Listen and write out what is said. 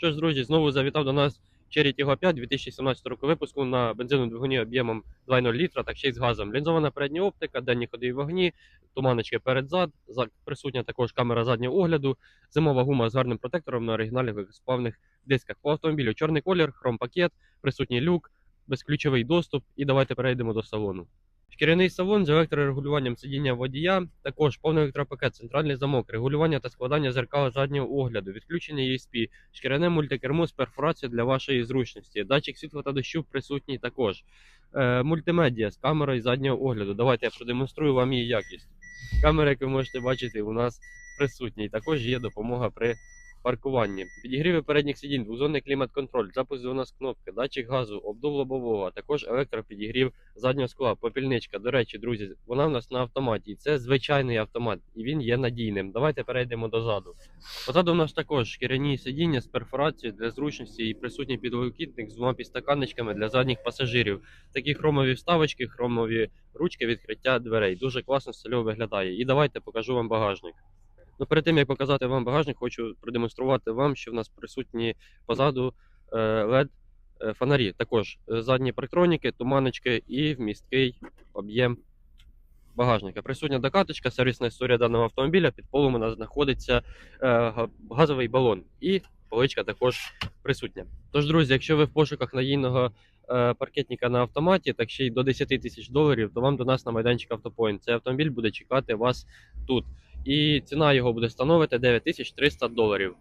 Що ж, друзі, знову завітав до нас Cherry Tiggo 5 2017 року випуску на бензиновому двигуні об'ємом 2,0 літра, так ще й з газом. Лінзована передня оптика, денні ходові вогні, туманочки перед-зад, присутня також камера заднього огляду, зимова гума з гарним протектором на оригінальних сплавних дисках. По автомобілю чорний колір, хром-пакет, присутній люк, безключовий доступ. І давайте перейдемо до салону. Шкіряний салон з електрорегулюванням сидіння водія, також повний електропакет, центральний замок, регулювання та складання зеркала заднього огляду, відключення ESP, шкіряне мультикермо з перфорацією для вашої зручності, датчик світла та дощу присутній також. Е, мультимедіа з камерою заднього огляду. Давайте я продемонструю вам її якість. Камера, як ви можете бачити, у нас присутня. Також є допомога при паркуванні. Підігріви передніх сидінь, двозонний клімат-контроль, запуск у нас кнопки, датчик газу, обдув лобового, також електропідігрів заднього скла, попільничка. До речі, друзі, вона в нас на автоматі. І це звичайний автомат, і він є надійним. Давайте перейдемо дозаду. Позаду в нас також шкіряні сидіння з перфорацією для зручності і присутній підлокітник з двома підстаканничками для задніх пасажирів. Такі хромові вставочки, хромові ручки відкриття дверей. Дуже класно стильово виглядає. І давайте покажу вам багажник. Ну, перед тим як показати вам багажник, хочу продемонструвати вам, що в нас присутні позаду е, LED е, фонарі. Також е, задні парктроніки, туманочки і вмісткий об'єм багажника. Присутня докаточка, сервісна історія даного автомобіля. Під полом у нас знаходиться газовий балон і поличка також присутня. Тож, друзі, якщо ви в пошуках надійного паркетника на автоматі, так ще й до 10 тисяч доларів, то вам до нас на майданчик Автопоінт. Цей автомобіль буде чекати вас тут. І ціна його буде становити 9300 доларів.